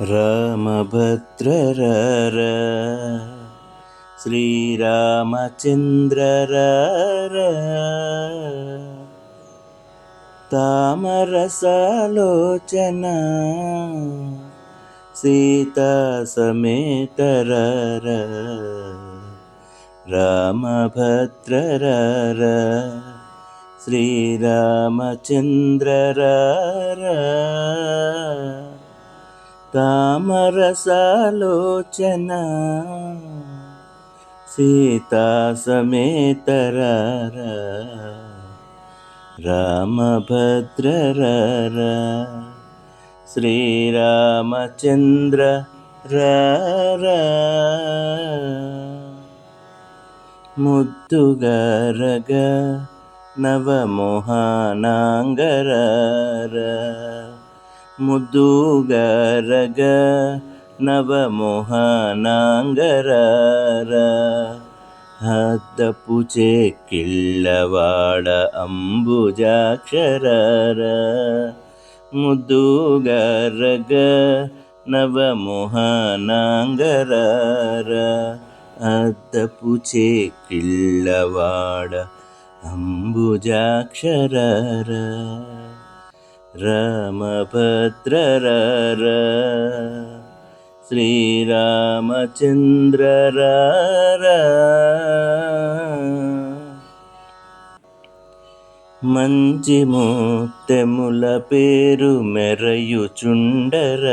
రామభద్ర శ్రీరామచంద్ర తామరసాలోచన సీతా సమేతర రామభద్ర శ్రీరామచంద్ర तामरसालोचना। तामरसालोचन सीतासमेतर रामभद्ररर नवमोहानाङ्गरार। ముద్దుగరగ నవమోహనాంగర హద్దపు చెక్కిళ్ళవాడ అంబుజాక్షర ముద్దుగరగ నవమోహనాంగర అద్దపు చెక్కిళ్ళవాడ అంబుజాక్షర రామభద్రర శ్రీరామచంద్ర మంచి ముత్తెముల పేరు మెరయుచుండర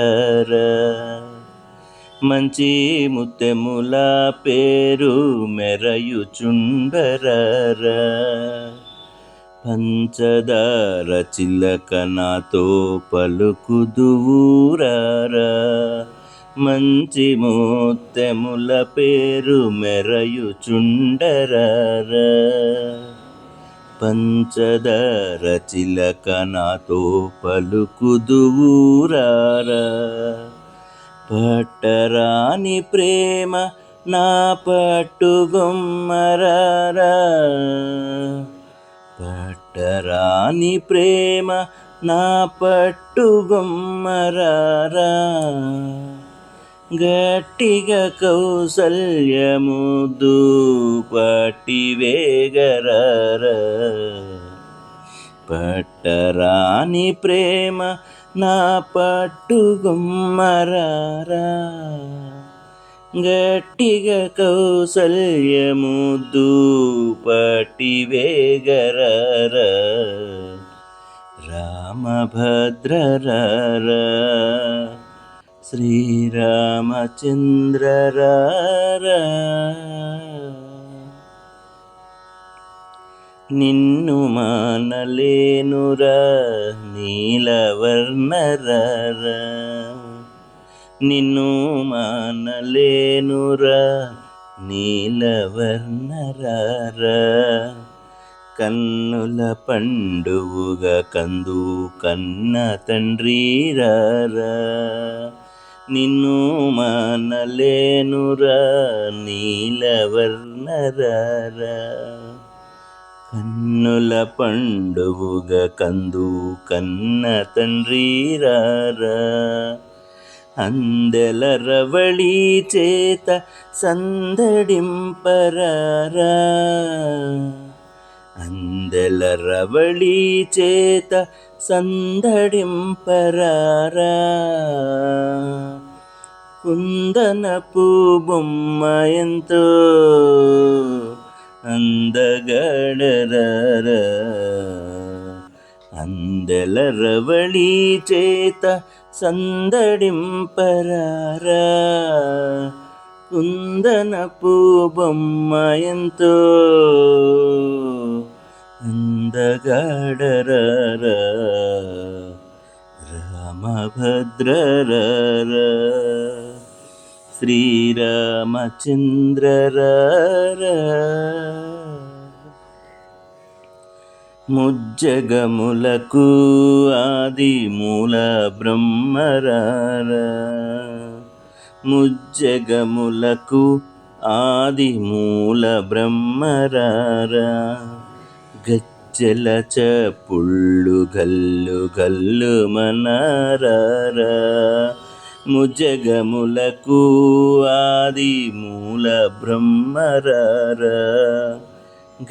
మంచి ముత్తెముల పేరు మెరయుచుండర పంచదార చిలక నాతో పలుకుదువురారా మంచి మూతెముల పేరు మెరయుచుండరారా. పంచదార చిలక నాతో పలుకుదువురారా పట్టరాని ప్రేమ నా పట్టుగొమ్మరారా. పట్టరాని ప్రేమ నా పట్టుగొమ్మరారా గట్టిగా కౌసల్యము దూపటి వేగరార పట్టరాని ప్రేమ నా పట్టుగుమ్మరారా గట్టిగా కౌసల్యము దూపటి వేగర రామభద్ర శ్రీరామచంద్ర నిన్ను మానలేనురా నీలవర్ణర నిన్ను మానలేనురా నీలవర్ణర కన్నుల పండువుగా కందు కన్న తండ్రిరారా. నిన్ను మానలేనురా నీలవర్ణరారా. కన్నుల పండువుగా కందు కన్న తండ్రిరారా. అందెలరవళి చేత సందడింపరారా. అందెలరవళి చేత సందడింపరారా. కుందనపు బొమ్మ ఎంతో అందగడరారా. అందెల రవళి చేత సందడింపరారా. కుందనపు బొమ్మ ఎంతో అందగడర రామభద్రర శ్రీరామచంద్రర ముజ్జగములకు ఆది మూల బ్రహ్మరార. ముజ్జగములకు ఆది మూల బ్రహ్మరార. గజ్జల చప్పుళ్ళు గల్లు గల్లు మనారారా. ముజగములకు ఆది మూల బ్రహ్మరార.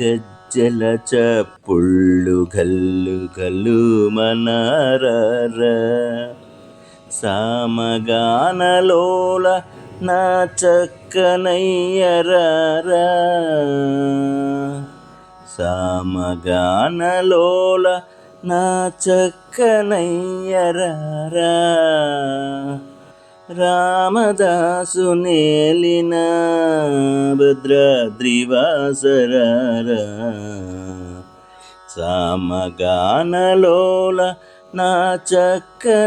గజ్జ గజ్జల చప్పుళ్ళు గల్లు గల్లు మనరారా. సామగానలోల నా చక్కనయ్యరారా. సామగానలోల నా చక్కనయ్యరారా. రామదాసు నేలిన భద్రాద్రివాసరారా సామగానలోల నా చక్కనయ్యరారా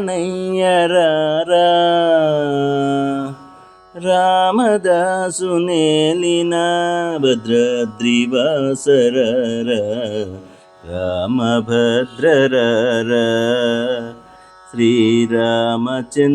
రామదాసు నేలిన భద్రాద్రివాసరారా రామభద్రరారా श्रीरामचन्द्र